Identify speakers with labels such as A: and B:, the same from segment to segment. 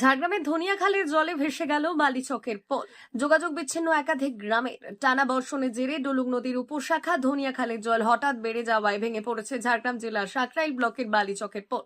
A: ঝাড়গ্রামের ধনিয়াখালের জলে ভেসে গেল বালিচকের পোল। যোগাযোগ বিচ্ছিন্ন একাধিক গ্রামের টানা বর্ষণের জেরে ডলুক নদীর উপশাখা ধনিয়াখালের জল হঠাৎ বেড়ে যাওয়ায় ভেঙে পড়েছে ঝাড়গ্রাম জেলার সাকরাইল ব্লকের বালিচকের পোল।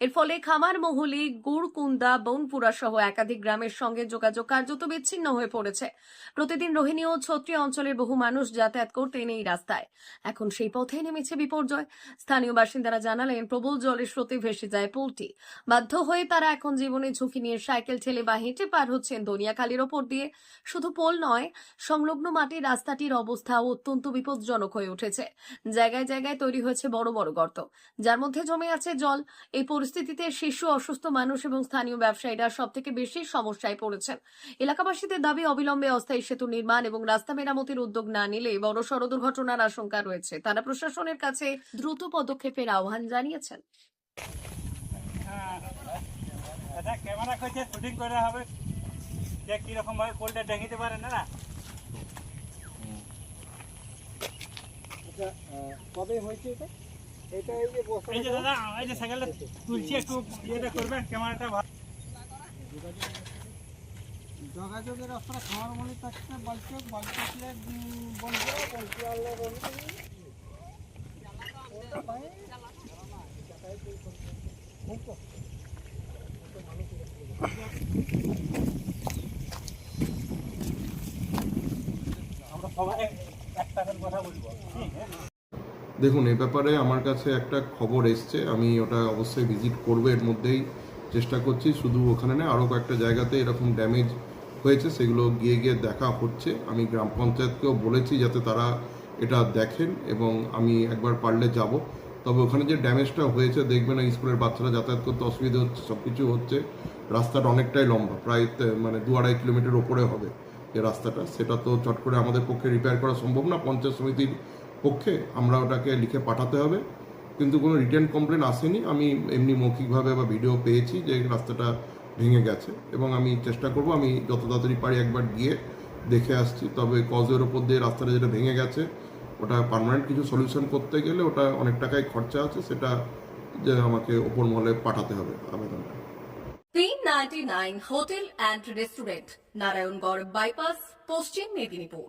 A: এর ফলে খামার মহলি গুড়কুন্দা, বনপুরা সহ একাধিক গ্রামের সঙ্গে যোগাযোগ কার্যত বিচ্ছিন্ন হয়ে পড়েছে। প্রতিদিন রোহিণী ও ছত্রিয় অঞ্চলের বহু মানুষ যাতায়াত করতেন এই রাস্তায়। এখন সেই পথে নেমেছে বিপর্যয়। স্থানীয় বাসিন্দারা জানালেন, প্রবল জলের স্রোতে ভেসে যায় পোলটি বাধ্য হয়ে তারা এখন জীবনের ঝুঁকি নিয়ে সাইকেল, ঠেলে বা হেঁটে পার হচ্ছেন দনিয়াখালীর ওপর দিয়ে। শুধু পোল নয়, সংলগ্ন মাটির রাস্তাটির অবস্থা অত্যন্ত বিপজ্জনক হয়ে উঠেছে। জায়গায় জায়গায় তৈরি হয়েছে বড় বড় গর্ত। যার মধ্যে জমে আছে জল। এই পরিস্থিতিতে শিশু অসুস্থ মানুষ এবং স্থানীয় ব্যবসায়ীরা সব থেকে বেশি সমস্যায় পড়েছেন। এলাকাবাসীদের দাবি অবিলম্বে অস্থায়ী সেতু নির্মাণ এবং রাস্তা মেরামতির উদ্যোগ না নিলে বড় সড় দুর্ঘটনার আশঙ্কা রয়েছে। তারা প্রশাসনের কাছে দ্রুত পদক্ষেপের আহ্বান জানিয়েছেন।
B: ক্যামেরা করছে শুটিং করা হবে। যে কীরকম ভাবে পোলটা দেখিতে পারে না না?
C: আচ্ছা কবে হয়েছে এটা? এই যে
B: দাদা এই যে সাইকেলটা তুলছি একটু ইয়েটা করবেন ক্যামেরাটা ভালো।
C: যোগাযোগের রাস্তা খামার মনে থাকছে বালচক বালচকলে বন্ধুরা বন্ধুরালে
B: আমরা সবাই একটা কথা বলব।
D: দেখুন, এ ব্যাপারে আমার কাছে একটা খবর এসছে। আমি ওটা অবশ্যই ভিজিট করব, এর মধ্যেই চেষ্টা করছি। শুধু ওখানে না আরও কয়েকটা জায়গাতে এরকম ড্যামেজ হয়েছে, সেগুলো গিয়ে গিয়ে দেখা হচ্ছে। আমি গ্রাম পঞ্চায়েতকেও বলেছি যাতে তারা এটা দেখেন এবং আমি একবার পারলে যাব। তবে ওখানে যে ড্যামেজটা হয়েছে, দেখবেন স্কুলের বাচ্চারা যাতায়াত করতে অসুবিধা হচ্ছে সব কিছু হচ্ছে। রাস্তাটা অনেকটাই লম্বা, প্রায় মানে দু আড়াই কিলোমিটার ওপরে হবে যে রাস্তাটা। সেটা তো চট করে আমাদের পক্ষে রিপেয়ার করা সম্ভব না। পঞ্চায়েত সমিতির পক্ষে আমরা ওটাকে লিখে পাঠাতে হবে। কিন্তু কোনো রিটার্ন কমপ্লেন আসেনি। আমি এমনি মৌখিকভাবে বা ভিডিও পেয়েছি যে রাস্তাটা ভেঙে গেছে এবং আমি চেষ্টা করব, আমি যত তাড়াতাড়ি পারি একবার গিয়ে দেখে আসছি। তবে কজের ওপর দিয়ে রাস্তাটা যেটা ভেঙে গেছে, ওটা পার্মানেন্ট কিছু সলিউশন করতে গেলে ওটা অনেক টাকায় খরচা আছে, সেটা যে আমাকে ওপর মহলে পাঠাতে হবে আবেদনটা।
A: Hotel and restaurant, Narayangarh bypass, Paschim Medinipur.